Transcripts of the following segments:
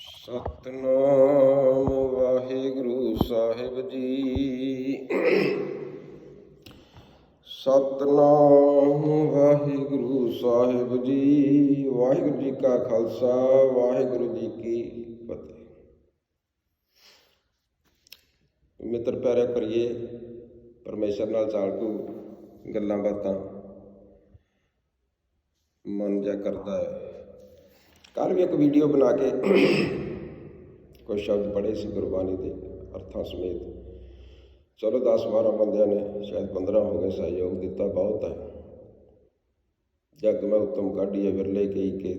ਸਤਨਾਮ ਵਾਹਿਗੁਰੂ ਸਾਹਿਬ ਜੀ। ਸਤਨਾਮ ਵਾਹਿਗੁਰੂ ਸਾਹਿਬ ਜੀ। ਵਾਹਿਗੁਰੂ ਜੀ ਕਾ ਖਾਲਸਾ, ਵਾਹਿਗੁਰੂ ਜੀ ਕੀ ਫਤਿਹ। ਮਿੱਤਰ ਪਿਆਰੇ ਕਰੀਏ ਪਰਮੇਸ਼ਰ ਨਾਲ ਚਾਲਕੂ ਗੱਲਾਂ ਬਾਤਾਂ। ਮਨ ਜਾ ਕਰਦਾ ਹੈ। ਕੱਲ ਵੀ ਇੱਕ ਵੀਡੀਓ ਬਣਾ ਕੇ ਕੁਝ ਸ਼ਬਦ ਪੜ੍ਹੇ ਸੀ ਗੁਰਬਾਣੀ ਦੇ ਅਰਥਾਂ ਸਮੇਤ। ਚਲੋ 10 12 ਬੰਦਿਆਂ ਨੇ, ਸ਼ਾਇਦ 15 ਹੋ ਗਏ, ਸਹਿਯੋਗ ਦਿੱਤਾ ਬਹੁਤ ਹੈ। ਜਗ ਮੈਂ ਉਤਮ ਕਾਢੀਏ ਵਿਰਲੇ ਕਈ ਕੇ।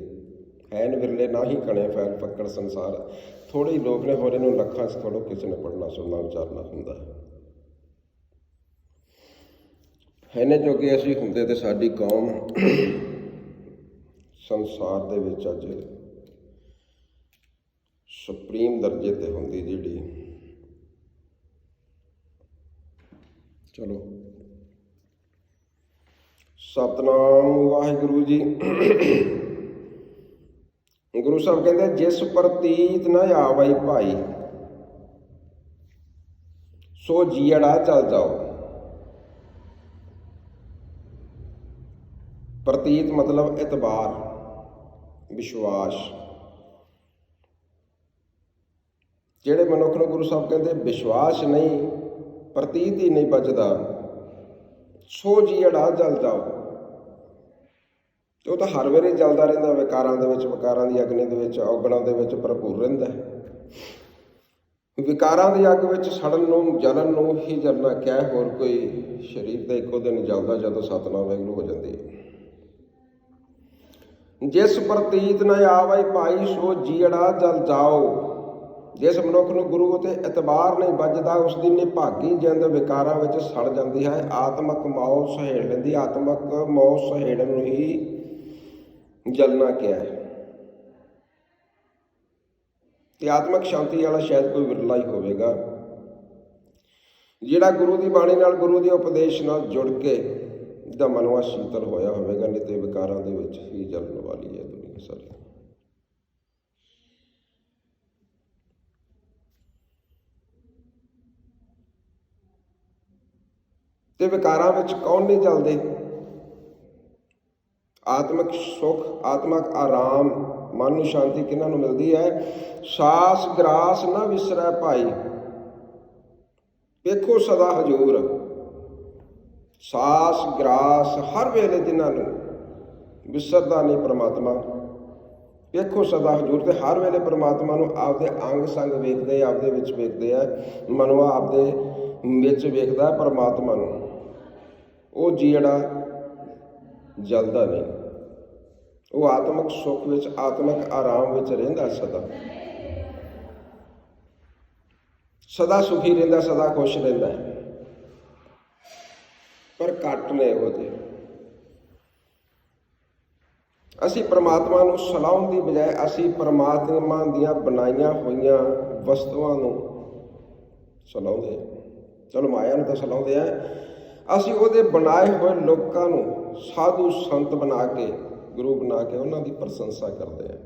ਐਨ ਵਿਰਲੇ ਨਾ ਹੀ ਕਣੇ ਫੈਲ ਪੱਕੜ ਸੰਸਾਰ। ਥੋੜੇ ਹੀ ਲੋਕ ਨੇ, ਹੋਰ ਇਹਨੂੰ ਲੱਖਾਂ ਚ ਥੋੜੋ ਕਿਸੇ ਨੇ ਪੜਨਾ ਸੁਣਨਾ, ਵਿਚਾਰਨਾ ਹੁੰਦਾ ਹੈ। ਹੈਨੇ ਕਿ ਅਸੀਂ ਹੁੰਦੇ ਤੇ ਸਾਡੀ ਕੌਮ ਸੰਸਾਰ ਦੇ ਵਿੱਚ ਅੱਜ ਸੁਪਰੀਮ ਦਰਜੇ ਤੇ ਹੁੰਦੀ ਜਿਹੜੀ। ਚਲੋ। ਸਤਨਾਮ ਵਾਹਿਗੁਰੂ ਜੀ। ਗੁਰੂ ਸਾਹਿਬ ਕਹਿੰਦੇ, ਜਿਸ ਪ੍ਰਤੀਤ ਨਾ ਆਵਈ ਭਾਈ, ਸੋ ਜੀੜਾ ਚੱਲ ਜਾਓ। ਪ੍ਰਤੀਤ ਮਤਲਬ ਇਤਬਾਰ। ਵਿਸ਼ਵਾਸ। ਜਿਹੜੇ ਮਨੁੱਖ ਨੂੰ ਗੁਰੂ ਸਾਹਿਬ ਕਹਿੰਦੇ, ਵਿਸ਼ਵਾਸ ਨਹੀਂ, ਪ੍ਰਤੀਤ ਹੀ ਨਹੀਂ ਬਚਦਾ ਸੋ ਜੀੜਾ ਜਲ ਜਾਓ। ਤੇ ਉਹ ਤਾਂ ਹਰ ਵੇਲੇ ਜਲਦਾ ਰਹਿੰਦਾ, ਵਿਕਾਰਾਂ ਦੇ ਵਿੱਚ, ਵਿਕਾਰਾਂ ਦੀ ਅਗਨੀ ਦੇ ਵਿੱਚ, ਔਗਣਾਂ ਦੇ ਵਿੱਚ ਭਰਪੂਰ ਰਹਿੰਦਾ ਵਿਕਾਰਾਂ ਦੀ ਅੱਗ ਵਿੱਚ ਸੜਨ ਨੂੰ ਜਲਨ ਨੂੰ ਹੀ ਜਲਣਾ ਕਿਆ ਹੋਰ ਕੋਈ ਸਰੀਰ ਦਾ ਇੱਕੋ ਦਿਨ ਜਲਦਾ ਜਦੋਂ ਸਤਨਾਮ ਵੈਗਰੂ ਹੋ ਜਾਂਦੀ। ਹੈ ਜਿਸ ਪ੍ਰਤੀਤ ਨ ਆਵੈ ਭਾਈ, ਸੋ ਜੀੜਾ ਜਲ ਜਾਓ। ਜਿਸ ਮਨੁੱਖ ਨੂੰ ਗੁਰੂ ਉਤੇ ਇਤਬਾਰ ਨਹੀਂ ਵੱਜਦਾ, ਉਸ ਦੀ ਨਿਭਾਗੀ ਜਿੰਦ ਵਿਕਾਰਾਂ ਵਿੱਚ ਸੜ ਜਾਂਦੀ ਹੈ। ਆਤਮਕ ਮੌਤ ਸਹੇੜ ਲੈਂਦੀ, ਆਤਮਕ ਮੌਤ ਸਹੇੜਨ ਨੂੰ ਹੀ ਜਲਣਾ ਕਿਹਾ ਹੈ। ਤੇ ਆਤਮਕ ਸ਼ਾਂਤੀ ਵਾਲਾ ਸ਼ਾਇਦ ਕੋਈ ਵਿਰਲਾ ਹੀ ਹੋਵੇਗਾ। ਜਿਹੜਾ ਗੁਰੂ ਦੀ ਬਾਣੀ ਨਾਲ, ਗੁਰੂ ਦੇ ਉਪਦੇਸ਼ ਨਾਲ ਜੁੜ ਕੇ ਦਾ ਮਨਵਾ ਸ਼ੀਤਲ ਹੋਇਆ ਹੋਵੇਗਾ ਨਹੀਂ ਤੇ ਵਿਕਾਰਾਂ ਦੇ ਵਿੱਚ ਹੀ ਜਲਣ ਵਾਲੀ ਹੈ ਦੁਨੀਆ ਸਾਰੀ। ਤੇ ਵਿਕਾਰਾਂ ਵਿੱਚ ਕੌਣ ਨਹੀਂ ਜਲਦੇ? ਆਤਮਿਕ ਸੁਖ, ਆਤਮਿਕ ਆਰਾਮ, ਮਨ ਨੂੰ ਸ਼ਾਂਤੀ ਕਿਹਨਾਂ ਨੂੰ ਮਿਲਦੀ ਹੈ? ਸਾਸ ਗਰਾਸ ਨਾ ਵਿਸਰੈ ਭਾਈ। ਵੇਖੋ ਸਦਾ ਹਜੂਰ। ਸਾਸ ਗਰਾਸ ਹਰ ਵੇਲੇ ਜਿਨ੍ਹਾਂ ਨੂੰ ਵਿਸਰਦਾ ਨਹੀਂ ਪ੍ਰਮਾਤਮਾ, ਵੇਖੋ ਸਦਾ ਹਜੂਰ ਤੇ ਹਰ ਵੇਲੇ ਪ੍ਰਮਾਤਮਾ ਨੂੰ ਆਪਦੇ ਅੰਗ ਸੰਗ ਵੇਖਦੇ, ਆਪਦੇ ਵਿੱਚ ਵੇਖਦੇ ਆ, ਮਨਵਾ ਆਪਦੇ ਵਿੱਚ ਵੇਖਦਾ ਹੈ ਪ੍ਰਮਾਤਮਾ ਨੂੰ। ਉਹ ਜਿਹੜਾ ਜਲਦਾ ਨਹੀਂ। ਉਹ ਆਤਮਿਕ ਸੁੱਖ ਵਿੱਚ, ਆਤਮਿਕ ਆਰਾਮ ਵਿੱਚ ਰਹਿੰਦਾ ਸਦਾ। ਸਦਾ ਸੁਖੀ ਰਹਿੰਦਾ, ਸਦਾ ਖੁਸ਼ ਰਹਿੰਦਾ ਹੈ। ਪਰ ਘੱਟ ਨੇ ਉਹ ਜਿਹੇ ਅਸੀਂ ਪ੍ਰਮਾਤਮਾ ਨੂੰ ਸਲਾਉਣ ਦੀ ਬਜਾਏ ਅਸੀਂ ਪ੍ਰਮਾਤਮਾ ਦੀਆਂ ਬਣਾਈਆਂ ਹੋਈਆਂ ਵਸਤੂਆਂ ਨੂੰ ਸਲਾਉਂਦੇ ਚਲੋ ਮਾਇਆ ਨੂੰ ਤਾਂ ਸਲਾਉਂਦੇ ਆ ਅਸੀਂ ਉਹਦੇ ਬਣਾਏ ਹੋਏ ਲੋਕਾਂ ਨੂੰ ਸਾਧੂ ਸੰਤ ਬਣਾ ਕੇ, ਗੁਰੂ ਬਣਾ ਕੇ ਉਹਨਾਂ ਦੀ ਪ੍ਰਸ਼ੰਸਾ ਕਰਦੇ ਆ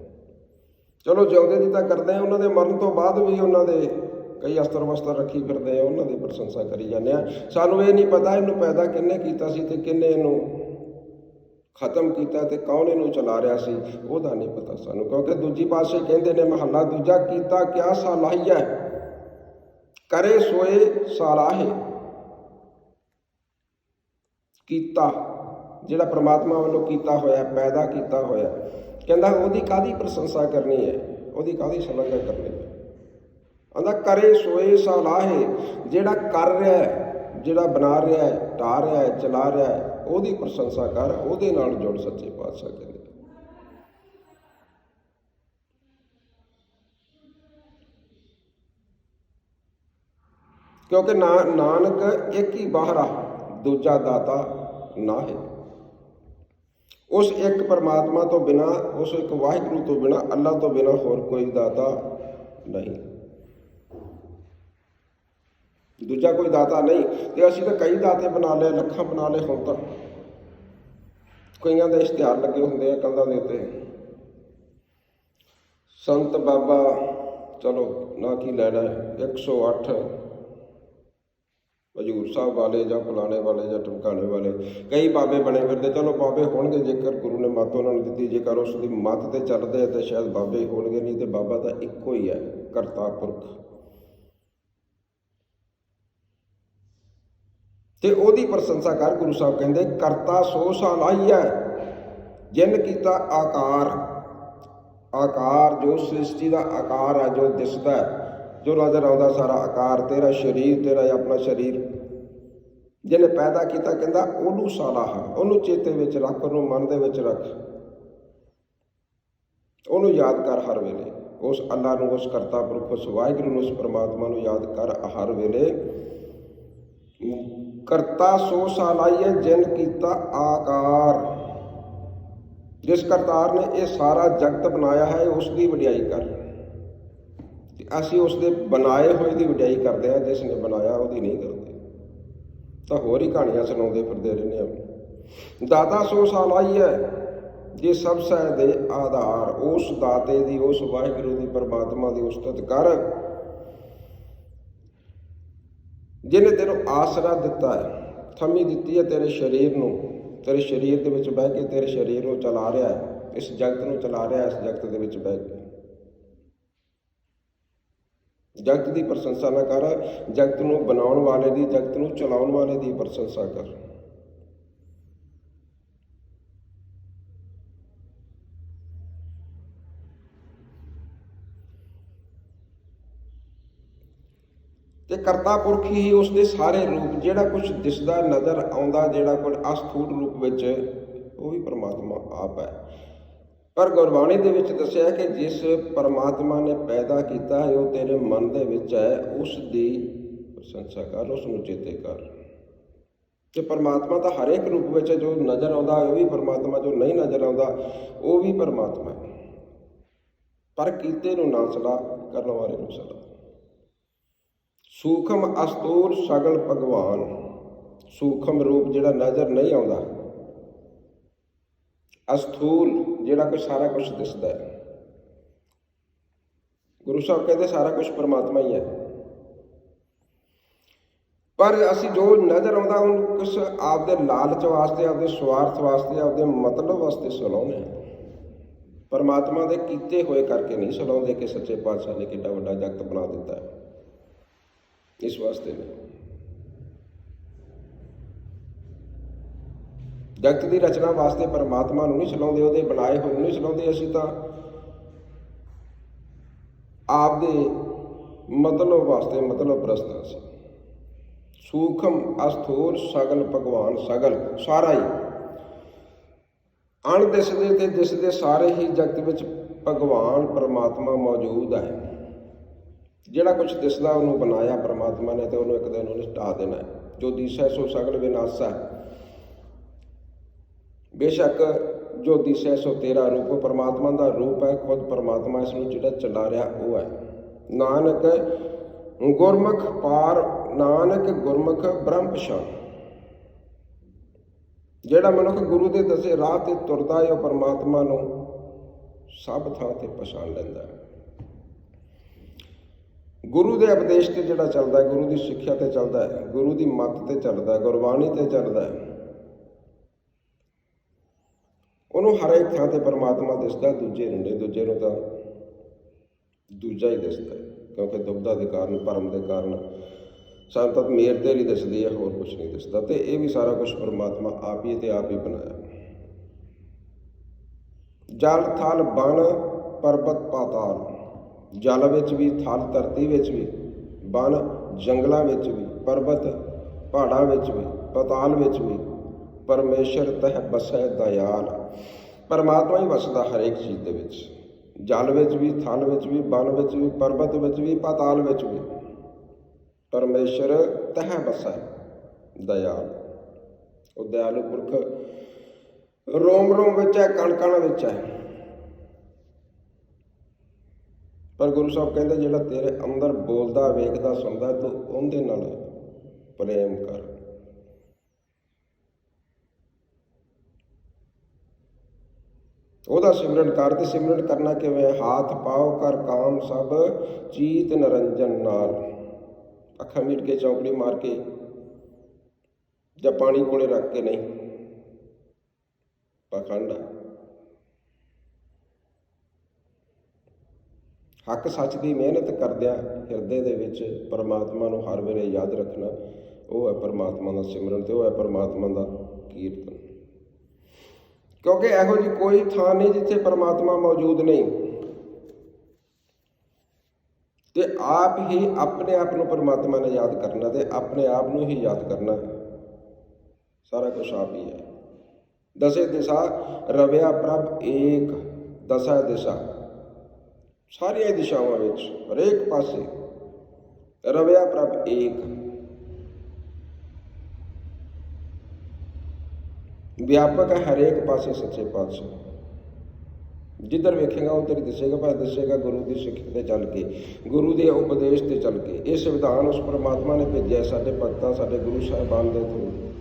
ਚਲੋ ਜਿਉਂਦੇ ਦੀ ਤਾਂ ਕਰਦੇ ਆ ਉਹਨਾਂ ਦੇ ਮਰਨ ਤੋਂ ਬਾਅਦ ਵੀ ਉਹਨਾਂ ਦੇ ਕਈ ਅਸਤਰ ਵਸਤਰ ਰੱਖੀ ਫਿਰਦੇ ਆ, ਉਹਨਾਂ ਦੀ ਪ੍ਰਸ਼ੰਸਾ ਕਰੀ ਜਾਂਦੇ ਆ। ਸਾਨੂੰ ਇਹ ਨਹੀਂ ਪਤਾ ਇਹਨੂੰ ਪੈਦਾ ਕਿੰਨੇ ਕੀਤਾ ਸੀ ਤੇ ਕਿੰਨੇ ਇਹਨੂੰ ਖਤਮ ਕੀਤਾ ਤੇ ਕੌਣ ਇਹਨੂੰ ਚਲਾ ਰਿਹਾ ਸੀ, ਉਹਦਾ ਨਹੀਂ ਪਤਾ ਸਾਨੂੰ, ਕਿਉਂਕਿ ਦੂਜੀ ਪਾਸੇ ਕਹਿੰਦੇ ਨੇ, ਮਹੱਲਾ ਦੂਜਾ ਕੀਤਾ ਕਿਆ ਸਲਾਹੀਆ ਕਰੇ ਸੋਏ ਸਲਾਹੇ। ਕੀਤਾ, ਜਿਹੜਾ ਪ੍ਰਮਾਤਮਾ ਵੱਲੋਂ ਕੀਤਾ ਹੋਇਆ, ਪੈਦਾ ਕੀਤਾ ਹੋਇਆ। ਕਹਿੰਦਾ ਉਹਦੀ ਕਾਦੀ ਪ੍ਰਸ਼ੰਸਾ ਕਰਨੀ ਹੈ? ਉਹਦੀ ਕਾਦੀ ਸ਼ਲਾਘਾ ਕਰਨੀ ਹੈ? ਆਂਦਾ ਕਰੇ, ਸੋਏ, ਸਲਾਹੇ, ਜਿਹੜਾ ਕਰ ਰਿਹਾ ਹੈ, ਜਿਹੜਾ ਬਣਾ ਰਿਹਾ ਹੈ, ਢਾ ਰਿਹਾ ਹੈ, ਚਲਾ ਰਿਹਾ ਹੈ, ਉਹਦੀ ਪ੍ਰਸ਼ੰਸਾ ਕਰ, ਉਹਦੇ ਨਾਲ ਜੁੜ ਸੱਚੇ ਪਾਤਸ਼ਾਹ ਕਹਿੰਦੇ ਕਿਉਂਕਿ ਨਾ- ਨਾਨਕ ਇੱਕ ਹੀ ਬਾਹਰਾ ਦੂਜਾ ਦਾਤਾ ਨਾ ਹੈ। ਉਸ ਇੱਕ ਪਰਮਾਤਮਾ ਤੋਂ ਬਿਨਾ, ਉਸ ਇੱਕ ਵਾਹਿਗੁਰੂ ਤੋਂ ਬਿਨਾ, ਅੱਲਾ ਤੋਂ ਬਿਨਾ ਹੋਰ ਕੋਈ ਦਾਤਾ ਨਹੀਂ। ਦੂਜਾ ਕੋਈ ਦਾਤਾ ਨਹੀਂ ਤੇ ਅਸੀਂ ਤਾਂ ਕਈ ਦਾਤੇ ਬਣਾ ਲਏ ਲੱਖਾਂ ਬਣਾ ਲਏ ਹੁਣ ਤਾਂ। ਕਈਆਂ ਦੇ ਇਸ਼ਤਿਹਾਰ ਲੱਗੇ ਹੁੰਦੇ ਆ ਕੰਧਾਂ ਦੇ ਉੱਤੇ। ਸੰਤ ਬਾਬਾ ਚਲੋ ਨਾ ਕੀ ਲੈਣਾ ਹੈ, 108 ਹਜੂਰ ਸਾਹਿਬ ਵਾਲੇ ਜਾਂ ਫਲਾਣੇ ਵਾਲੇ ਜਾਂ ਟਮਕਾਣੇ ਵਾਲੇ ਕਈ ਬਾਬੇ ਬਣੇ ਫਿਰਦੇ ਚਲੋ ਬਾਬੇ ਹੋਣਗੇ ਜੇਕਰ ਗੁਰੂ ਨੇ ਮੱਤ ਉਹਨਾਂ ਨੂੰ ਦਿੱਤੀ ਜੇਕਰ ਉਸ ਦੀ ਮੱਤ ਤੇ ਚੱਲਦੇ ਆ ਤੇ ਸ਼ਾਇਦ ਬਾਬੇ ਹੋਣਗੇ ਨਹੀਂ ਤੇ ਬਾਬਾ ਤਾਂ ਇੱਕੋ ਹੀ ਹੈ ਕਰਤਾ ਪੁਰਖ। ਤੇ ਉਹਦੀ ਪ੍ਰਸ਼ੰਸਾ ਕਰ, ਗੁਰੂ ਸਾਹਿਬ ਕਹਿੰਦੇ, ਕਰਤਾ ਸੋ ਸਲਾਈਐ ਜਿਨ ਕੀਤਾ ਆਕਾਰ। ਆਕਾਰ ਜੋ ਸ੍ਰਿਸ਼ਟੀ ਦਾ ਆਕਾਰ ਹੈ, ਜੋ ਦਿਸਦਾ ਜੋ ਨਜ਼ਰ ਆਉਂਦਾ ਸਾਰਾ ਆਕਾਰ, ਤੇਰਾ ਸਰੀਰ, ਤੇਰਾ ਆਪਣਾ ਸਰੀਰ। ਜਿਹਨੇ ਪੈਦਾ ਕੀਤਾ, ਕਹਿੰਦਾ, ਉਹਨੂੰ ਸਾਲਾਹ ਉਹਨੂੰ ਚੇਤੇ ਵਿੱਚ ਰੱਖ, ਉਹਨੂੰ ਮਨ ਦੇ ਵਿੱਚ ਰੱਖ। ਉਹਨੂੰ ਯਾਦ ਕਰ ਹਰ ਵੇਲੇ। ਉਸ ਅੱਲਾ ਨੂੰ, ਉਸ ਕਰਤਾ ਪੁਰਖ, ਉਸ ਵਾਹਿਗੁਰੂ ਨੂੰ, ਉਸ ਪਰਮਾਤਮਾ ਨੂੰ ਯਾਦ ਕਰ ਹਰ ਵੇਲੇ। ਕਰਤਾ ਸੋ ਸਾਲਾਈਏ ਜਿਨ ਕੀਤਾ ਆਕਾਰ। ਜਿਸ ਕਰਤਾਰ ਨੇ ਇਹ ਸਾਰਾ ਜਗਤ ਬਣਾਇਆ ਹੈ ਉਸ ਦੀ ਵਡਿਆਈ ਕਰ। ਤੇ ਅਸੀਂ ਉਸ ਦੇ ਬਣਾਏ ਹੋਏ ਦੀ ਵਡਿਆਈ ਕਰਦੇ ਹਾਂ, ਜਿਸ ਨੇ ਬਣਾਇਆ ਉਹਦੀ ਨਹੀਂ ਕਰਦੇ। ਤਾਂ ਹੋਰ ਹੀ ਕਹਾਣੀਆਂ ਸੁਣਾਉਂਦੇ ਫਿਰਦੇ ਰਹਿੰਦੇ ਆ ਦਾਤਾ ਸੋ ਸਾਲਾਈ ਹੈ ਜੇ ਸਭ ਸਹਿ ਦੇ ਆਧਾਰ। ਉਸ ਦਾਤੇ ਦੀ, ਉਸ ਵਾਹਿਗੁਰੂ ਦੀ, ਪਰਮਾਤਮਾ ਦੀ ਉਸਤਤ ਕਰ। ਜਿਹਨੇ ਤੈਨੂੰ ਆਸਰਾ ਦਿੱਤਾ ਹੈ, ਥੰਮੀ ਦਿੱਤੀ ਹੈ ਤੇਰੇ ਸਰੀਰ ਨੂੰ, ਤੇਰੇ ਸਰੀਰ ਦੇ ਵਿੱਚ ਬਹਿ ਕੇ ਤੇਰੇ ਸਰੀਰ ਨੂੰ ਚਲਾ ਰਿਹਾ ਹੈ, ਇਸ ਜਗਤ ਨੂੰ ਚਲਾ ਰਿਹਾ ਹੈ, ਇਸ ਜਗਤ ਦੇ ਵਿੱਚ ਬਹਿ ਕੇ। ਜਗਤ ਦੀ ਪ੍ਰਸ਼ੰਸਾ ਨਾ ਕਰ, ਜਗਤ ਨੂੰ ਬਣਾਉਣ ਵਾਲੇ ਦੀ, ਜਗਤ ਨੂੰ ਚਲਾਉਣ ਵਾਲੇ ਦੀ ਪ੍ਰਸ਼ੰਸਾ ਕਰ ਤੇ ਕਰਤਾ ਪੁਰਖ ਹੀ ਉਸ ਦੇ ਸਾਰੇ ਰੂਪ, ਜਿਹੜਾ ਕੁਝ ਦਿਸਦਾ ਨਜ਼ਰ ਆਉਂਦਾ, ਜਿਹੜਾ ਕੁਝ ਅਸਥੂਲ ਰੂਪ ਵਿੱਚ, ਉਹ ਵੀ ਪਰਮਾਤਮਾ ਆਪ ਹੈ। ਪਰ ਗੁਰਬਾਣੀ ਦੇ ਵਿੱਚ ਦੱਸਿਆ ਕਿ ਜਿਸ ਪਰਮਾਤਮਾ ਨੇ ਪੈਦਾ ਕੀਤਾ ਹੈ, ਉਹ ਤੇਰੇ ਮਨ ਦੇ ਵਿੱਚ ਹੈ ਉਸ ਦੀ ਪ੍ਰਸ਼ੰਸਾ ਕਰ ਉਸ ਨੂੰ ਚੇਤੇ ਕਰ। ਕਿ ਪਰਮਾਤਮਾ ਤਾਂ ਹਰ ਇੱਕ ਰੂਪ ਵਿੱਚ ਜੋ ਨਜ਼ਰ ਆਉਂਦਾ, ਉਹ ਵੀ ਪਰਮਾਤਮਾ, ਜੋ ਨਹੀਂ ਨਜ਼ਰ ਆਉਂਦਾ, ਉਹ ਵੀ ਪਰਮਾਤਮਾ ਹੈ। ਪਰ ਕੀਤੇ ਨੂੰ ਨਾ ਸਲਾਹ ਕਰਨ ਵਾਲੇ ਨੂੰ ਸਲਾਹ ਸੂਖਮ ਅਸਤੂਰ ਸਗਲ ਭਗਵਾਨ। ਸੂਖਮ ਰੂਪ ਜਿਹੜਾ ਨਜ਼ਰ ਨਹੀਂ ਆਉਂਦਾ। ਅਸਥੂਲ ਜਿਹੜਾ ਕੋਈ ਸਾਰਾ ਕੁਝ ਦਿਸਦਾ ਹੈ। ਗੁਰੂ ਸਾਹਿਬ ਕਹਿੰਦੇ ਸਾਰਾ ਕੁਝ ਪਰਮਾਤਮਾ ਹੀ ਹੈ। ਪਰ ਅਸੀਂ ਜੋ ਨਜ਼ਰ ਆਉਂਦਾ, ਉਹਨੂੰ ਕਿਸ ਆਪਦੇ ਲਾਲਚ ਵਾਸਤੇ, ਆਪਦੇ ਸਵਾਰਥ ਵਾਸਤੇ, ਆਪਦੇ ਮਤਲਬ ਵਾਸਤੇ ਸਲਾਉਂਦੇ ਹਾਂ। ਪਰਮਾਤਮਾ ਦੇ ਕੀਤੇ ਹੋਏ ਕਰਕੇ ਨਹੀਂ ਸਲਾਉਂਦੇ ਕਿ ਸੱਚੇ ਪਾਤਸ਼ਾਹ ਨੇ ਕਿੰਨਾ ਵੱਡਾ ਜਗਤ ਬਣਾ ਦਿੱਤਾ ਹੈ। ਇਸ ਵਾਸਤੇ। ਨਹੀਂ ਜਗਤ ਦੀ ਰਚਨਾ ਵਾਸਤੇ ਪਰਮਾਤਮਾ ਨੂੰ ਨਹੀਂ ਚਲਾਉਂਦੇ ਉਹਦੇ ਬਣਾਏ ਹੋਏ ਨੂੰ ਨਹੀਂ ਚਲਾਉਂਦੇ ਅਸੀਂ ਤਾਂ ਆਪ ਦੇ ਮਤਲਬ ਵਾਸਤੇ ਮਤਲਬ ਪ੍ਰਸਤਾਂ ਸੀ ਸੂਖਮ ਅਸਥੂਲ ਸਗਲ, ਭਗਵਾਨ, ਸਗਲ, ਸਾਰਾ ਹੀ। ਅਣਦਿਸਦੇ ਤੇ ਦਿਸਦੇ ਸਾਰੇ ਹੀ ਜਗਤ ਵਿੱਚ ਭਗਵਾਨ, ਪਰਮਾਤਮਾ ਮੌਜੂਦ ਹੈ। ਜਿਹੜਾ ਕੁਝ ਦਿਸਦਾ ਉਹਨੂੰ ਬਣਾਇਆ ਪਰਮਾਤਮਾ ਨੇ ਤੇ ਉਹਨੂੰ ਇੱਕ ਦਿਨ ਉਹਨੇ ਢਾ ਦੇਣਾ ਹੈ। ਜੋ ਦਿਸੈ ਸੋ ਸਗਲ ਵਿਨਾਸ਼ਾ ਬੇਸ਼ੱਕ ਜੋ ਦਿਸੈ ਸੋ ਤੇਰਾ ਰੂਪ ਪਰਮਾਤਮਾ ਦਾ ਰੂਪ ਹੈ, ਖੁਦ ਪਰਮਾਤਮਾ ਇਸ ਨੂੰ ਜਿਹੜਾ ਚਲਾ ਰਿਹਾ ਉਹ ਹੈ। ਨਾਨਕ ਗੁਰਮੁਖ ਪਾਰ, ਨਾਨਕ ਗੁਰਮੁਖ ਬ੍ਰਹਮ ਪਛਾਣ। ਜਿਹੜਾ ਮਨੁੱਖ ਗੁਰੂ ਦੇ ਦੱਸੇ ਰਾਹ ਤੇ ਤੁਰਦਾ ਹੈ, ਉਹ ਪਰਮਾਤਮਾ ਨੂੰ ਸਭ ਥਾਂ ਤੇ ਪਛਾਣ ਲੈਂਦਾ ਹੈ। ਗੁਰੂ ਦੇ ਉਪਦੇਸ਼ ਤੇ ਜਿਹੜਾ ਚੱਲਦਾ ਹੈ, ਗੁਰੂ ਦੀ ਸਿੱਖਿਆ ਤੇ ਚੱਲਦਾ ਹੈ, ਗੁਰੂ ਦੀ ਮੱਤ ਤੇ ਚੱਲਦਾ ਹੈ, ਗੁਰਬਾਣੀ ਤੇ ਚੱਲਦਾ ਹੈ। ਉਹਨੂੰ ਹਰ ਇੱਕ ਥਾਂ ਤੇ ਪਰਮਾਤਮਾ ਦਿਸਦਾ, ਦੂਜੇ ਨੂੰ ਨਹੀਂ, ਦੂਜੇ ਨੂੰ ਤਾਂ ਦੂਜਾ ਹੀ ਦਿਸਦਾ ਕਿਉਂਕਿ ਦੁਬਦਾ ਦੇ ਕਾਰਨ, ਭਰਮ ਦੇ ਕਾਰਨ ਸੰਤਤ ਮੇਰ ਤੇ ਹੀ ਦਿਸਦੀ ਹੈ ਹੋਰ ਕੁਝ ਨਹੀਂ ਦਿਸਦਾ। ਤੇ ਇਹ ਵੀ ਸਾਰਾ ਕੁਝ ਪਰਮਾਤਮਾ ਆਪ ਹੀ ਤੇ ਆਪ ਹੀ ਬਣਾਇਆ ਜਲ, ਥਲ, ਬਣ, ਪਰਬਤ, ਪਾਤਾਲ। ਜਲ ਵਿੱਚ ਵੀ ਥਲ ਧਰਤੀ ਵਿੱਚ ਵੀ ਬਨ ਜੰਗਲਾਂ ਵਿੱਚ ਵੀ ਪਰਬਤ ਪਹਾੜਾਂ ਵਿੱਚ ਵੀ ਪਤਾਲ ਵਿੱਚ ਵੀ ਪਰਮੇਸ਼ਰ ਤਹ ਬਸੈ ਦਇਆਲ ਪਰਮਾਤਮਾ ਹੀ ਵਸਦਾ ਹਰੇਕ ਚੀਜ਼ ਦੇ ਵਿੱਚ ਜਲ ਵਿੱਚ ਵੀ ਥਲ ਵਿੱਚ ਵੀ ਬਨ ਵਿੱਚ ਵੀ ਪਰਬਤ ਵਿੱਚ ਵੀ ਪਤਾਲ ਵਿੱਚ ਵੀ ਪਰਮੇਸ਼ਰ ਤਹ ਬਸੈ ਦਇਆਲ ਉਹ ਦਇਆਲੂ ਪੁਰਖ ਰੋਮ ਰੋਮ ਵਿੱਚ ਹੈ ਕਣ ਕਣ ਵਿੱਚ ਹੈ ਪਰ ਗੁਰੂ ਸਾਹਿਬ ਕਹਿੰਦੇ, ਜਿਹੜਾ ਤੇਰੇ ਅੰਦਰ ਬੋਲਦਾ, ਵੇਖਦਾ, ਸੁਣਦਾ, ਤੂੰ ਉਹਦੇ ਨਾਲ ਪ੍ਰੇਮ ਕਰ। ਉਹਦਾ ਸਿਮਰਨ ਕਰ ਤੇ ਸਿਮਰਨ ਕਰਨਾ ਕਿਵੇਂ? ਹੈ? ਹਾਥ ਪਾਓ ਕਰ ਕਾਮ ਸਭ, ਚੀਤ ਨਰੰਜਨ ਨਾਲ। ਅੱਖਾਂ ਮੀਟ ਕੇ, ਚੌਂਕੜੀ ਮਾਰ ਕੇ, ਜਾਂ ਪਾਣੀ ਕੋਲੇ ਰੱਖ ਕੇ ਨਹੀਂ, ਪਖੰਡ ਆ। ਹੱਕ ਸੱਚ ਦੀ ਮਿਹਨਤ ਕਰਦਿਆਂ ਹਿਰਦੇ ਦੇ ਵਿੱਚ ਪਰਮਾਤਮਾ ਨੂੰ ਹਰ ਵੇਲੇ ਯਾਦ ਰੱਖਣਾ, ਉਹ ਹੈ ਪਰਮਾਤਮਾ ਦਾ ਸਿਮਰਨ ਤੇ ਉਹ ਹੈ ਪਰਮਾਤਮਾ ਦਾ ਕੀਰਤਨ। ਕਿਉਂਕਿ ਇਹੋ ਜੀ ਕੋਈ ਥਾਂ ਨਹੀਂ ਜਿੱਥੇ ਪਰਮਾਤਮਾ ਮੌਜੂਦ ਨਹੀਂ। ਤੇ ਆਪ ਹੀ ਆਪਣੇ ਆਪ ਨੂੰ ਪਰਮਾਤਮਾ ਨੇ ਯਾਦ ਕਰਨਾ ਤੇ ਆਪਣੇ ਆਪ ਨੂੰ ਹੀ ਯਾਦ ਕਰਨਾ। ਸਾਰਾ ਕੁਝ ਆਪ ਹੀ ਹੈ। ਦਸੇ ਦਿਸ਼ਾ ਰਵਿਆ ਪ੍ਰਭ ਏਕ, ਦਸਾ ਦਿਸ਼ਾ। ਸਾਰੀਆਂ ਦਿਸ਼ਾਵਾਂ ਵਿੱਚ, ਹਰੇਕ ਪਾਸੇ ਰਵਿਆ ਪ੍ਰਭ ਏਕ। ਵਿਆਪਕ ਹੈ ਹਰੇਕ ਪਾਸੇ ਸੱਚੇ ਪਾਤਸ਼ਾਹ। ਜਿੱਧਰ ਵੇਖੇਗਾ, ਉਧਰ ਹੀ ਦਿਸੇਗਾ ਪਰ ਦਿਸੇਗਾ ਗੁਰੂ ਦੀ ਸਿੱਖਿਆ ਤੇ ਚੱਲ ਕੇ, ਗੁਰੂ ਦੇ ਉਪਦੇਸ਼ ਤੇ ਚੱਲ ਕੇ। ਇਹ ਸੰਵਿਧਾਨ ਉਸ ਪਰਮਾਤਮਾ ਨੇ ਭੇਜਿਆ ਸਾਡੇ ਭਗਤਾਂ, ਸਾਡੇ ਗੁਰੂ ਸਾਹਿਬਾਨ ਦੇ ਥਰੂ।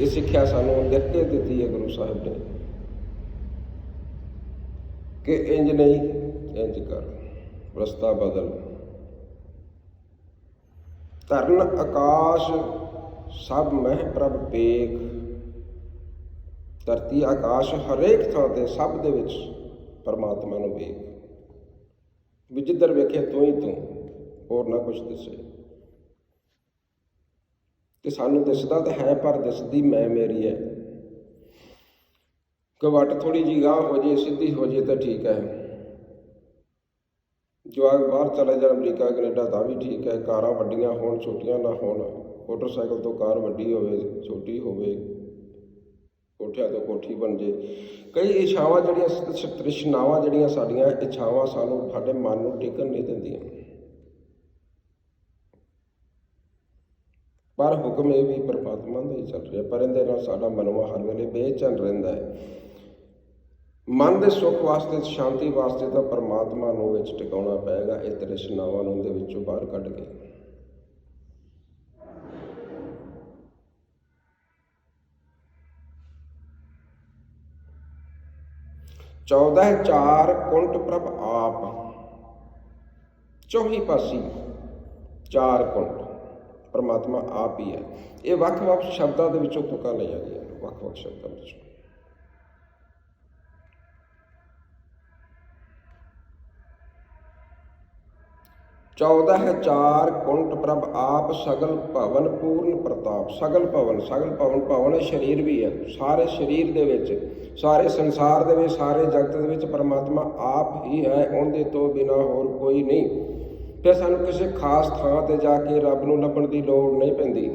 ਇਹ ਸਿੱਖਿਆ ਸਾਨੂੰ ਲਿਖ ਦਿੱਤੀ ਹੈ ਗੁਰੂ ਸਾਹਿਬ ਨੇ। ਕਿ ਇੰਜ ਨਹੀਂ, ਇੰਜ ਕਰ, ਰਸਤਾ ਬਦਲ। ਧਰਨ ਆਕਾਸ਼, ਸਭ ਮਹਿ ਪ੍ਰਭ ਪੇਖ। ਧਰਤੀ, ਆਕਾਸ਼ ਹਰੇਕ ਥਾਂ ਤੇ ਸਭ ਦੇ ਵਿੱਚ ਪਰਮਾਤਮਾ ਨੂੰ ਵੇਖ। ਵੀ ਜਿੱਧਰ ਵੇਖੇ ਤੂੰ ਹੀ ਤੂੰ, ਹੋਰ ਨਾ ਕੁਝ ਦਿਸੇ। ਤੇ ਸਾਨੂੰ ਦਿਸਦਾ ਤਾਂ ਹੈ, ਪਰ ਦਿਸਦੀ ਮੈਂ ਮੇਰੀ ਹੈ। ਕਿ ਵੱਟ ਥੋੜੀ ਜੀ ਗਾਹ ਹੋ ਜੇ, ਸਿੱਧੀ ਹੋ ਜੇ ਤਾਂ ਠੀਕ ਹੈ। ਜਵਾਕ ਬਾਹਰ ਚਲੇ ਜਾਣ, ਅਮਰੀਕਾ, ਕੈਨੇਡਾ ਤਾਂ ਵੀ ਠੀਕ ਹੈ। ਕਾਰਾਂ ਵੱਡੀਆਂ ਹੋਣ, ਛੋਟੀਆਂ ਨਾ ਹੋਣ। ਮੋਟਰਸਾਈਕਲ ਤੋਂ ਕਾਰ ਵੱਡੀ ਹੋਵੇ, ਛੋਟੀ ਹੋਵੇ, ਕੋਠਿਆਂ ਤੋਂ ਕੋਠੀ ਬਣ ਜੇ। ਕਈ ਇੱਛਾਵਾਂ ਜਿਹੜੀਆਂ ਸ- ਤ੍ਰਿਸ਼ਨਾਵਾਂ ਜਿਹੜੀਆਂ ਸਾਡੀਆਂ ਇੱਛਾਵਾਂ ਸਾਨੂੰ ਸਾਡੇ ਮਨ ਨੂੰ ਟਿਕਣ ਨਹੀਂ ਦਿੰਦੀਆਂ ਪਰ ਹੁਕਮ ਇਹ ਵੀ ਪਰਮਾਤਮਾ ਦਾ ਹੀ ਚੱਲ ਰਿਹਾ, ਪਰ ਇਹਦੇ ਨਾਲ ਸਾਡਾ ਮਨਵਾ ਹਰ ਵੇਲੇ ਬੇਚੈਨ ਰਹਿੰਦਾ ਹੈ। ਮਨ ਦੇ ਸੁੱਖ ਵਾਸਤੇ, ਸ਼ਾਂਤੀ ਵਾਸਤੇ ਤਾਂ ਪਰਮਾਤਮਾ ਨੂੰ ਵਿੱਚ ਟਿਕਾਉਣਾ ਪਏਗਾ, ਇਹ ਤ੍ਰਿਸ਼ਨਾਵਾਂ ਨੂੰ ਉਹਦੇ ਵਿੱਚੋਂ ਬਾਹਰ ਕੱਢ ਕੇ। ਚੌਦਹ ਚਾਰ ਕੁੰਟ ਪ੍ਰਭ ਆਪ ਚੌਹੀ ਪਾਸੀ ਚਾਰ ਕੁੰਟ। ਪਰਮਾਤਮਾ ਆਪ ਹੀ ਹੈ। ਇਹ ਵੱਖ-ਵੱਖ ਸ਼ਬਦਾਂ ਦੇ ਵਿੱਚੋਂ ਤੁਕਾਂ ਲਈਆਂ ਗਈਆਂ ਵੱਖ-ਵੱਖ ਸ਼ਬਦਾਂ ਵਿੱਚੋਂ। ਚੌਦਹ ਹੈ ਚਾਰ ਕੁੰਟ ਪ੍ਰਭ ਆਪ, ਸਗਲ ਭਵਨ ਪੂਰਨ ਪ੍ਰਤਾਪ। ਸਗਲ ਭਵਨ ਸਗਲ ਭਵਨ ਭਵਨ ਸਰੀਰ ਵੀ ਹੈ। ਸਾਰੇ ਸਰੀਰ ਦੇ ਵਿੱਚ, ਸਾਰੇ ਸੰਸਾਰ ਦੇ ਵਿੱਚ, ਸਾਰੇ ਜਗਤ ਦੇ ਵਿੱਚ ਪਰਮਾਤਮਾ ਆਪ ਹੀ ਹੈ। ਉਹਦੇ ਤੋਂ ਬਿਨਾ ਹੋਰ ਕੋਈ ਨਹੀਂ। ਫਿਰ ਸਾਨੂੰ ਕਿਸੇ ਖਾਸ ਥਾਂ ਤੇ ਜਾ ਕੇ ਰੱਬ ਨੂੰ ਲੱਭਣ ਦੀ ਲੋੜ ਨਹੀਂ ਪੈਂਦੀ।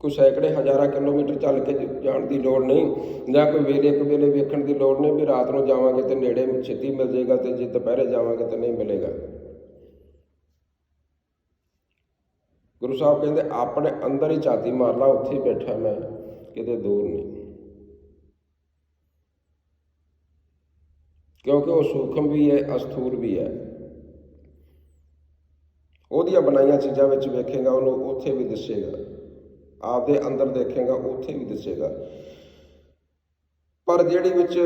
ਕੋਈ ਸੈਂਕੜੇ ਹਜ਼ਾਰਾਂ ਕਿਲੋਮੀਟਰ ਚੱਲ ਕੇ ਜਾਣ ਦੀ ਲੋੜ ਨਹੀਂ, ਜਾਂ ਕੋਈ ਵੇਲੇ ਇੱਕ ਵੇਲੇ ਵੇਖਣ ਦੀ ਲੋੜ ਨਹੀਂ ਵੀ ਰਾਤ ਨੂੰ ਜਾਵਾਂਗੇ ਤੇ ਨੇੜੇ ਛੇਤੀ ਮਿਲ ਜਾਏਗਾ ਤੇ ਜੇ ਦੁਪਹਿਰੇ ਜਾਵਾਂਗੇ ਤੇ ਨਹੀਂ ਮਿਲੇਗਾ। ਗੁਰੂ ਸਾਹਿਬ ਕਹਿੰਦੇ, ਆਪਣੇ ਅੰਦਰ ਹੀ ਝਾਤੀ ਮਾਰ ਲਾ, ਉੱਥੇ ਹੀ ਬੈਠਾ ਮੈਂ, ਕਿਤੇ ਦੂਰ ਨਹੀਂ। ਕਿਉਂਕਿ ਉਹ ਸੂਖਮ ਵੀ ਹੈ, ਅਸਥੂਰ ਵੀ ਹੈ। ਉਹਦੀਆਂ ਬਣਾਈਆਂ ਚੀਜ਼ਾਂ ਵਿੱਚ ਵੇਖੇਗਾ, ਉਹਨੂੰ ਉੱਥੇ ਵੀ ਦਿਸੇਗਾ। ਆਪਦੇ ਅੰਦਰ ਦੇਖੇਗਾ, ਉੱਥੇ ਵੀ ਦਿਸੇਗਾ। ਪਰ ਜਿਹੜੀ ਵਿੱਚ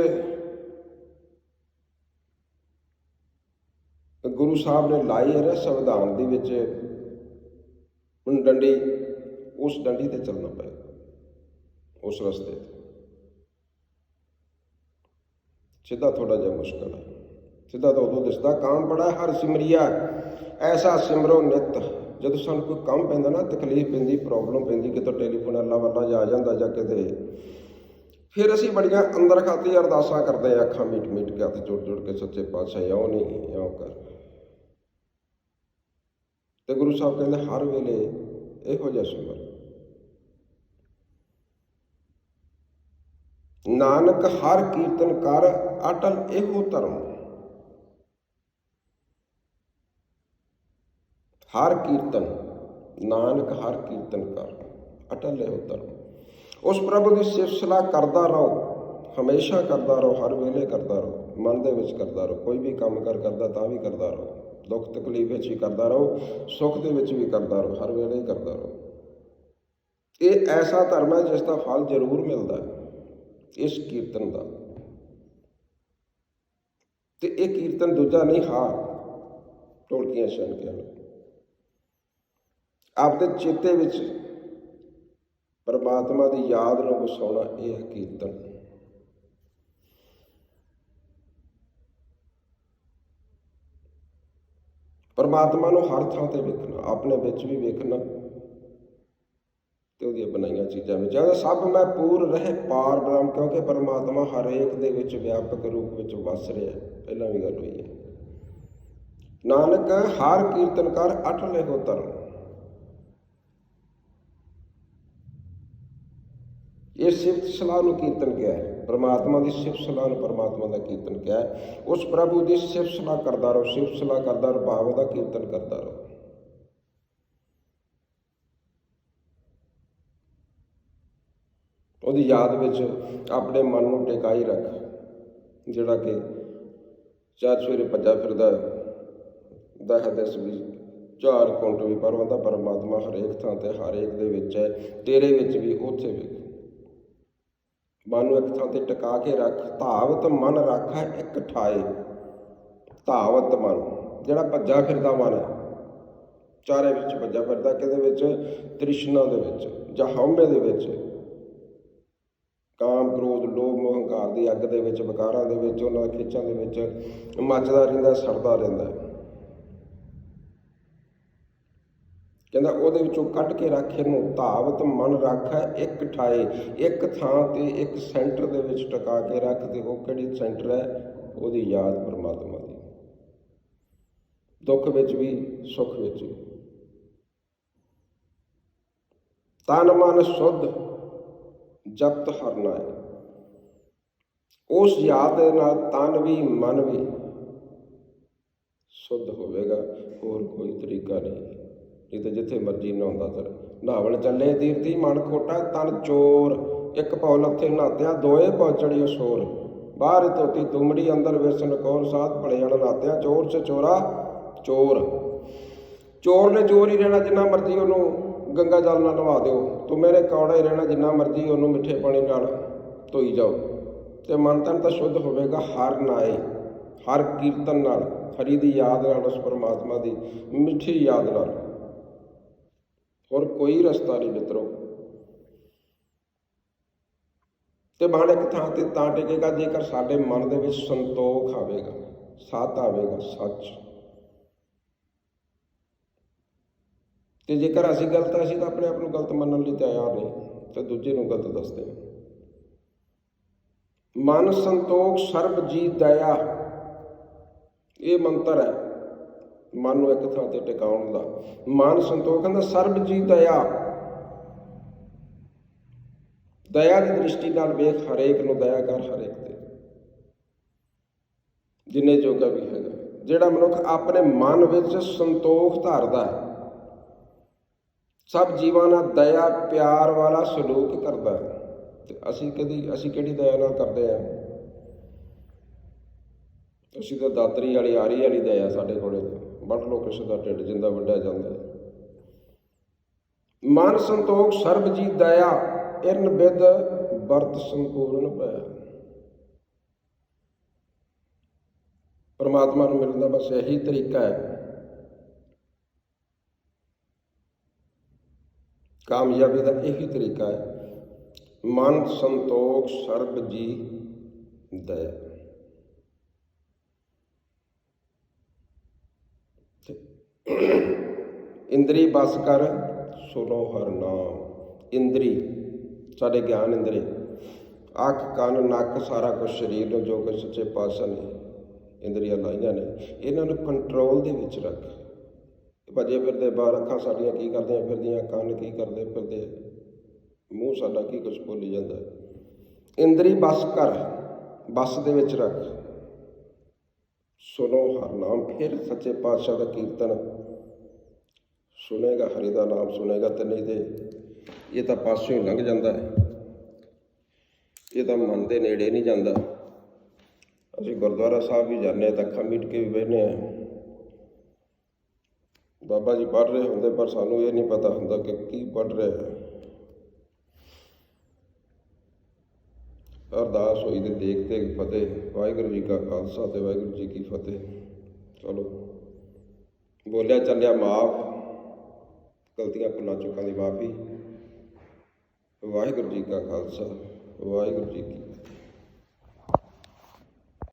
ਗੁਰੂ ਸਾਹਿਬ ਨੇ ਲਾਈ ਹੈ ਸੰਵਿਧਾਨ ਦੇ ਵਿੱਚ, ਹੁਣ ਡੰਡੀ, ਉਸ ਡੰਡੀ ਤੇ ਚੱਲਣਾ ਪਏਗਾ, ਉਸ ਰਸਤੇ ਤੇ। ਸਿੱਧਾ ਥੋੜਾ ਜਿਹਾ ਮੁਸ਼ਕਲ ਹੈ। ਸਿੱਧਾ ਤਾਂ ਉਦੋਂ ਦਿਸਦਾ ਕਾਮ ਬੜਾ ਹਰ ਸਿਮਰਿਆ। ਐਸਾ ਸਿਮਰੋ ਨਿਤ। ਜਦੋਂ ਸਾਨੂੰ ਕੋਈ ਕੰਮ ਪੈਂਦਾ ਨਾ, ਤਕਲੀਫ ਪੈਂਦੀ ਪ੍ਰੋਬਲਮ ਪੈਂਦੀ, ਕਿਤੇ ਟੈਲੀਫੋਨ ਅੱਲਾ ਵੱਲਾ ਜਾ ਜਾਂਦਾ ਜਾਂ ਕਿਤੇ। ਫਿਰ ਅਸੀਂ ਬੜੀਆਂ ਅੰਦਰ ਖਾਤੀ ਅਰਦਾਸਾਂ ਕਰਦੇ ਆ ਅੱਖਾਂ ਮੀਟ ਮੀਟ ਕੇ, ਹੱਥ ਜੋੜ ਜੋੜ ਕੇ, ਸੱਚੇ ਪਾਤਸ਼ਾਹ ਇਉਂ ਨਹੀਂ ਇਉਂ ਕਰ ਤੇ ਗੁਰੂ ਸਾਹਿਬ ਕਹਿੰਦੇ, ਹਰ ਵੇਲੇ ਇਹੋ ਜਿਹਾ ਸਿਮਰ। ਨਾਨਕ ਹਰ ਕੀਰਤਨ ਕਰ, ਅਟਲ ਇਹੋ ਧਰਮ। ਹਰ ਕੀਰਤਨ, ਨਾਨਕ ਹਰ ਕੀਰਤਨ ਕਰ, ਅਟਲ ਇਹੋ ਧਰਮ। ਉਸ ਪ੍ਰਭੂ ਦੀ ਸਿਫਤਸਲਾ ਕਰਦਾ ਰਹੋ, ਹਮੇਸ਼ਾ ਕਰਦਾ ਰਹੋ, ਹਰ ਵੇਲੇ ਕਰਦਾ ਰਹੋ, ਮਨ ਦੇ ਵਿੱਚ ਕਰਦਾ ਰਹੋ, ਕੋਈ ਵੀ ਕੰਮ ਕਰ ਕਰਦਾ ਤਾਂ ਵੀ ਕਰਦਾ ਰਹੋ, ਦੁੱਖ ਤਕਲੀਫ ਵਿੱਚ ਵੀ ਕਰਦਾ ਰਹੋ, ਸੁੱਖ ਦੇ ਵਿੱਚ ਵੀ ਕਰਦਾ ਰਹੋ, ਹਰ ਵੇਲੇ ਕਰਦਾ ਰਹੋ। ਇਹ ਐਸਾ ਧਰਮ ਹੈ ਜਿਸ ਦਾ ਫਲ ਜ਼ਰੂਰ ਮਿਲਦਾ ਹੈ। ਇਸ ਕੀਰਤਨ ਦਾ। ਤੇ ਇਹ ਕੀਰਤਨ ਦੂਜਾ ਨਹੀਂ ਹਾਰ ਢੋਲਕੀਆਂ ਸਨਕਿਆਂ ਨੂੰ। ਆਪਦੇ ਚੇਤੇ ਵਿੱਚ ਪਰਮਾਤਮਾ ਦੀ ਯਾਦ ਨੂੰ ਵਸਾਉਣਾ ਇਹ ਹੈ ਕੀਰਤਨ। ਪਰਮਾਤਮਾ ਨੂੰ ਹਰ ਥਾਂ ਤੇ ਵੇਖਣਾ, ਆਪਣੇ ਵਿੱਚ ਵੀ ਵੇਖਣਾ। ਤੇ ਉਹਦੀਆਂ ਬਣਾਈਆਂ ਚੀਜ਼ਾਂ ਵਿੱਚ। ਜਦ ਸਭ ਮੈਂ ਪੂਰ ਰਹੇ ਪਾਰ ਬ੍ਰਹਮ, ਕਿਉਂਕਿ ਪਰਮਾਤਮਾ ਹਰੇਕ ਦੇ ਵਿੱਚ ਵਿਆਪਕ ਰੂਪ ਵਿੱਚ ਵਸ ਰਿਹਾ ਪਹਿਲਾਂ ਵੀ ਗੱਲ ਹੋਈ ਹੈ। ਨਾਨਕ, ਹਰ ਕੀਰਤਨਕਾਰ ਕਰ ਅਠ ਲਿਖੋ ਧਰਮ। ਇਹ ਸਿਫਤ ਸਲਾਹ ਨੂੰ ਕੀਰਤਨ ਕਿਹਾ ਹੈ। ਪਰਮਾਤਮਾ ਦੀ ਸਿਫਤ ਸਲਾਹ ਨੂੰ ਪਰਮਾਤਮਾ ਦਾ ਕੀਰਤਨ ਕਿਹਾ ਹੈ। ਉਸ ਪ੍ਰਭੂ ਦੀ ਸਿਫਤ ਸਲਾਹ ਕਰਦਾ ਰਹੋ, ਸਿਫਤ ਸਲਾਹ ਕਰਦਾ ਰਹੋ, ਭਾਵ ਦਾ ਕੀਰਤਨ ਕਰਦਾ ਰਹੋ। ਉਹਦੀ ਯਾਦ ਵਿੱਚ ਆਪਣੇ ਮਨ ਨੂੰ ਟਿਕਾਈ ਰੱਖ, ਜਿਹੜਾ ਕਿ ਚਾਰ ਸਵੇਰੇ ਭੱਜਾ ਫਿਰਦਾ ਦਹ ਦਸ ਵੀ ਚਾਰ ਕੁੰਟ ਵੀ ਪਰਵੰਦਾ ਪਰਮਾਤਮਾ ਹਰੇਕ ਥਾਂ ਤੇ, ਹਰੇਕ ਦੇ ਵਿੱਚ ਹੈ। ਤੇਰੇ ਵਿੱਚ ਵੀ, ਉੱਥੇ ਵੀ। ਮਨ ਨੂੰ ਇੱਕ ਥਾਂ ਤੇ ਟਿਕਾ ਕੇ ਰੱਖ। ਧਾਵਤ ਮਨ ਰੱਖਾ ਇੱਕ ਠਾਏ। ਧਾਵਤ ਮਨ, ਜਿਹੜਾ ਭੱਜਾ ਫਿਰਦਾ ਮਨ ਹੈ। ਚਾਰੇ ਵਿੱਚ ਭੱਜਾ ਫਿਰਦਾ ਕਿਹਦੇ ਵਿੱਚ? ਤ੍ਰਿਸ਼ਨਾ ਦੇ ਵਿੱਚ, ਜਾਂ ਹਉਮੈ ਦੇ ਵਿੱਚ। ਕਾਮ, ਕ੍ਰੋਧ, ਲੋਭ ਮੋਹ ਹੰਕਾਰ ਦੀ ਅੱਗ ਦੇ ਵਿੱਚ, ਵਿਕਾਰਾਂ ਦੇ ਵਿੱਚ, ਉਹਨਾਂ ਦੇ ਖਿੱਚਾਂ ਦੇ ਵਿੱਚ ਮੱਚਦਾ ਰਹਿੰਦਾ, ਸੜਦਾ ਰਹਿੰਦਾ ਕਹਿੰਦਾ ਉਹਦੇ ਵਿੱਚੋਂ ਕੱਢ ਕੇ ਰੱਖ, ਇਹਨੂੰ ਧਾਵਤ ਮਨ ਰੱਖੈ, ਇੱਕ ਠਾਏ, ਇੱਕ ਥਾਂ ਤੇ, ਇੱਕ ਸੈਂਟਰ ਦੇ ਵਿੱਚ ਟਿਕਾ ਕੇ ਰੱਖ ਤੇ ਉਹ ਕਿਹੜੀ ਸੈਂਟਰ ਹੈ? ਉਹਦੀ ਯਾਦ ਪਰਮਾਤਮਾ ਦੀ। ਦੁੱਖ ਵਿੱਚ ਵੀ, ਸੁੱਖ ਵਿੱਚ ਵੀ। ਤਨ ਮਨ ਸੁਧ ਜਪਤ ਹਰਨਾ ਹੈ। ਉਸ ਯਾਦ ਦੇ ਨਾਲ ਤਨ ਵੀ, ਮਨ ਵੀ ਸੁੱਧ ਹੋਵੇਗਾ, ਹੋਰ ਕੋਈ ਤਰੀਕਾ ਨਹੀਂ। ਨਹੀਂ ਤਾਂ ਜਿੱਥੇ ਮਰਜ਼ੀ ਨਹਾਉਂਦਾ ਤਰ। ਨਹਾਵਣ ਚੱਲੇ ਦੀਰਤੀ ਮਨ ਖੋਟਾ, ਤਨ ਚੋਰ। ਇੱਕ ਪੌਲ ਉੱਥੇ ਨਹਾਤਿਆਂ, ਦੋਏ ਪਹੁੰਚੜੀ ਸੋਰ। ਬਾਹਰ ਧੋਤੀ ਤੁਮੜੀ, ਅੰਦਰ ਵਿਰਸਨ ਕੌਰ, ਸਾਧ ਭਲੇ ਜਣ ਨਹਾਤਿਆਂ, ਚੋਰ ਚ ਚੋਰਾ, ਚੋਰ। ਚੋਰ ਨੇ ਚੋਰ ਹੀ ਰਹਿਣਾ ਜਿੰਨਾ ਮਰਜ਼ੀ ਉਹਨੂੰ ਗੰਗਾ ਜਲ ਨਾਲ ਨਵਾ ਦਿਓ। ਤੂੰ ਮੇਰੇ ਕੌੜਾ ਹੀ ਰਹਿਣਾ ਜਿੰਨਾ ਮਰਜ਼ੀ ਉਹਨੂੰ ਮਿੱਠੇ ਪਾਣੀ ਨਾਲ ਧੋਈ ਜਾਓ। ਤੇ ਮਨ ਤਨ ਤਾਂ ਸ਼ੁੱਧ ਹੋਵੇਗਾ ਹਰ ਨਾਏ, ਹਰ ਕੀਰਤਨ ਨਾਲ, ਹਰੀ ਦੀ ਯਾਦ ਨਾਲ, ਉਸ ਪਰਮਾਤਮਾ ਦੀ ਮਿੱਠੀ ਯਾਦ ਨਾਲ। ਹੋਰ ਕੋਈ ਰਸਤਾ ਨਹੀਂ ਮਿੱਤਰੋ। ਤੇ ਮਨ ਇੱਕ ਥਾਂ ਤੇ ਤਾਂ ਟਿਕੇਗਾ, ਜੇਕਰ ਸਾਡੇ ਮਨ ਦੇ ਵਿੱਚ ਸੰਤੋਖ ਆਵੇਗਾ, ਸਾਥ ਆਵੇਗਾ, ਸੱਚ। ਤੇ ਜੇਕਰ ਅਸੀਂ ਗਲਤ ਹਾਂ ਅਸੀਂ ਤਾਂ ਆਪਣੇ ਆਪ ਨੂੰ ਗਲਤ ਮੰਨਣ ਲਈ ਤਿਆਰ ਨਹੀਂ ਤੇ ਦੂਜੇ ਨੂੰ ਗਲਤ ਦੱਸਦੇ ਹਾਂ ਮਨ ਸੰਤੋਖ, ਸਰਬ ਜੀ ਦਇਆ, ਇਹ ਮੰਤਰ ਹੈ। ਮਨ ਨੂੰ ਇੱਕ ਥਾਂ ਤੇ ਟਿਕਾਉਣ ਦਾ। ਮਨ ਸੰਤੋਖ ਕਹਿੰਦਾ, ਸਰਬ ਜੀ ਦਇਆ। ਦਇਆ ਦੀ ਦ੍ਰਿਸ਼ਟੀ ਨਾਲ ਵੇਖ ਹਰੇਕ ਨੂੰ, ਦਇਆ ਕਰ ਹਰੇਕ ਤੇ। ਜਿੰਨੇ ਜੋਗਾ ਵੀ ਹੈਗਾ। ਜਿਹੜਾ ਮਨੁੱਖ ਆਪਣੇ ਮਨ ਵਿੱਚ ਸੰਤੋਖ ਧਾਰਦਾ ਹੈ ਸਭ ਜੀਵਾਂ ਨਾਲ ਦਇਆ, ਪਿਆਰ ਵਾਲਾ ਸਲੂਕ ਕਰਦਾ ਹੈ। ਤੇ ਅਸੀਂ ਕਦੀ, ਅਸੀਂ ਕਿਹੜੀ ਦਇਆ ਨਾਲ ਕਰਦੇ ਆ ਅਸੀਂ ਤਾਂ ਦਾਤਰੀ ਵਾਲੀ, ਆਰੀ ਵਾਲੀ ਦਇਆ ਸਾਡੇ ਕੋਲੇ। ਵੱਢ ਲੋ ਕਿਸੇ ਦਾ ਢਿੱਡ ਜਿੰਦਾ ਵੱਢਿਆ ਜਾਂਦਾ ਮਨ ਸੰਤੋਖ, ਸਰਬ ਜੀ ਦਇਆ, ਇਰਨ ਬਿਦ ਵਰਤ ਸੰਪੂਰਨ ਪਿਆ ਪਰਮਾਤਮਾ ਨੂੰ ਮਿਲਣ ਦਾ ਬਸ ਇਹੀ ਤਰੀਕਾ ਹੈ। ਕਾਮਯਾਬੀ ਦਾ ਇਹੀ ਤਰੀਕਾ ਹੈ। ਮਨ ਸੰਤੋਖ, ਸਰਬ ਜੀ, ਦਇਆ। ਇੰਦਰੀ ਬਸ ਕਰ, ਸੁਨੋ ਹਰ ਨਾਮ। ਇੰਦਰੀ, ਸਾਡੇ ਗਿਆਨ ਇੰਦਰੀ। ਅੱਖ, ਕੰਨ, ਨੱਕ, ਸਾਰਾ ਕੁਝ ਸਰੀਰ ਨੂੰ ਜੋ ਕਿ ਸੱਚੇ ਪਾਤਸ਼ਾਹ ਨੇ ਇੰਦਰੀਆਂ ਲਾਈਆਂ ਨੇ, ਇਹਨਾਂ ਨੂੰ ਕੰਟਰੋਲ ਦੇ ਵਿੱਚ ਰੱਖ। ਭੱਜੇ ਫਿਰਦੇ, ਬਾਹਰ ਅੱਖਾਂ ਸਾਡੀਆਂ ਕੀ ਕਰਦੀਆਂ ਫਿਰਦੀਆਂ, ਕੰਨ ਕੀ ਕਰਦੇ ਫਿਰਦੇ, ਮੂੰਹ ਸਾਡਾ ਕੀ ਕੁਝ ਬੋਲੀ ਜਾਂਦਾ। ਇੰਦਰੀ ਬਸ ਕਰ, ਬਸ ਦੇ ਵਿੱਚ ਰੱਖ। ਸੁਣੋ ਹਰ ਨਾਮ, ਫਿਰ ਸੱਚੇ ਪਾਤਸ਼ਾਹ ਦਾ ਕੀਰਤਨ। ਸੁਨੇਗਾ ਹਰੀ ਦਾ ਨਾਮ ਸੁਨੇਗਾ ਤੇ ਨਹੀਂ ਤੇ ਇਹ ਤਾਂ ਪਾਸਿਓਂ ਹੀ ਲੰਘ ਜਾਂਦਾ ਹੈ। ਇਹ ਤਾਂ ਮਨ ਦੇ ਨੇੜੇ ਨਹੀਂ ਜਾਂਦਾ। ਅਸੀਂ ਗੁਰਦੁਆਰਾ ਸਾਹਿਬ ਵੀ ਜਾਂਦੇ ਹਾਂ, ਤਾਂ ਅੱਖਾਂ ਮੀਟ ਕੇ ਵੀ ਬਹਿਨੇ ਆ ਬਾਬਾ ਜੀ ਪੜ੍ਹ ਰਹੇ ਹੁੰਦੇ ਪਰ ਸਾਨੂੰ ਇਹ ਨਹੀਂ ਪਤਾ ਹੁੰਦਾ ਕਿ ਕੀ ਪੜ੍ਹ ਰਿਹਾ ਹੈ ਅਰਦਾਸ ਹੋਈ ਤੇ ਦੇਖਤੇ ਫਤਿਹ ਵਾਹਿਗੁਰੂ ਜੀ ਕਾ ਖਾਲਸਾ ਤੇ ਵਾਹਿਗੁਰੂ ਜੀ ਕੀ ਫਤਿਹ ਚਲੋ ਬੋਲਿਆ ਚੱਲਿਆ ਮਾਫ ਗਲਤੀਆਂ ਭੁੱਲਾਂ ਚੁੱਕਾਂ ਦੀ ਮਾਫੀ ਵਾਹਿਗੁਰੂ ਜੀ ਕਾ ਖਾਲਸਾ ਵਾਹਿਗੁਰੂ ਜੀ ਕੀ